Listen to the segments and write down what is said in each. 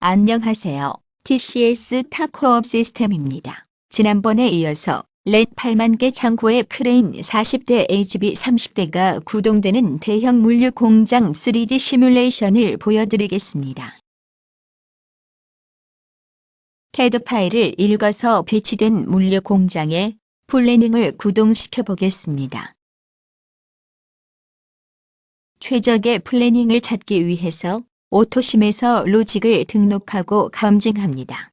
안녕하세요. TCS 타코업 시스템입니다. 지난번에 이어서 렛 8만 개 창고에 크레인 40대 HB 30대가 구동되는 대형 물류 공장 3D 시뮬레이션을 보여드리겠습니다. CAD 파일을 읽어서 배치된 물류 공장에 플래닝을 구동시켜 보겠습니다. 최적의 플래닝을 찾기 위해서 오토심에서 로직을 등록하고 검증합니다.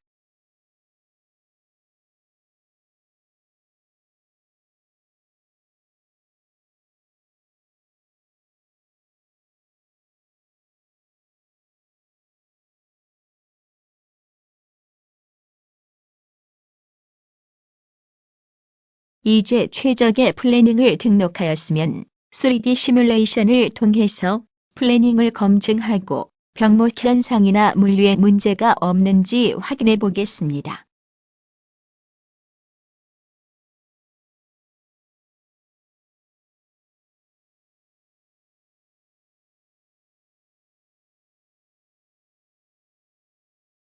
이제 최적의 플래닝을 등록하였으면 3D 시뮬레이션을 통해서 플래닝을 검증하고 병목 현상이나 물류에 문제가 없는지 확인해 보겠습니다.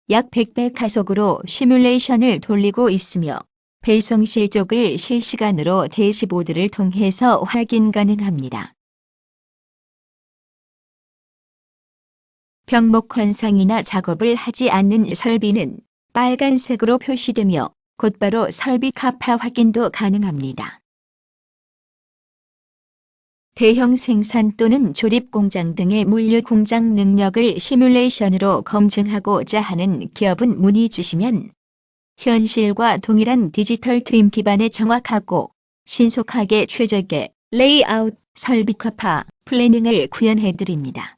약 100배 가속으로 시뮬레이션을 돌리고 있으며 배송 실적을 실시간으로 대시보드를 통해서 확인 가능합니다. 병목 현상이나 작업을 하지 않는 설비는 빨간색으로 표시되며 곧바로 설비 카파 확인도 가능합니다. 대형 생산 또는 조립 공장 등의 물류 공장 능력을 시뮬레이션으로 검증하고자 하는 기업은 문의 주시면 현실과 동일한 디지털 트임 기반의 정확하고 신속하게 최적의 레이아웃 설비 카파 플래닝을 구현해 드립니다.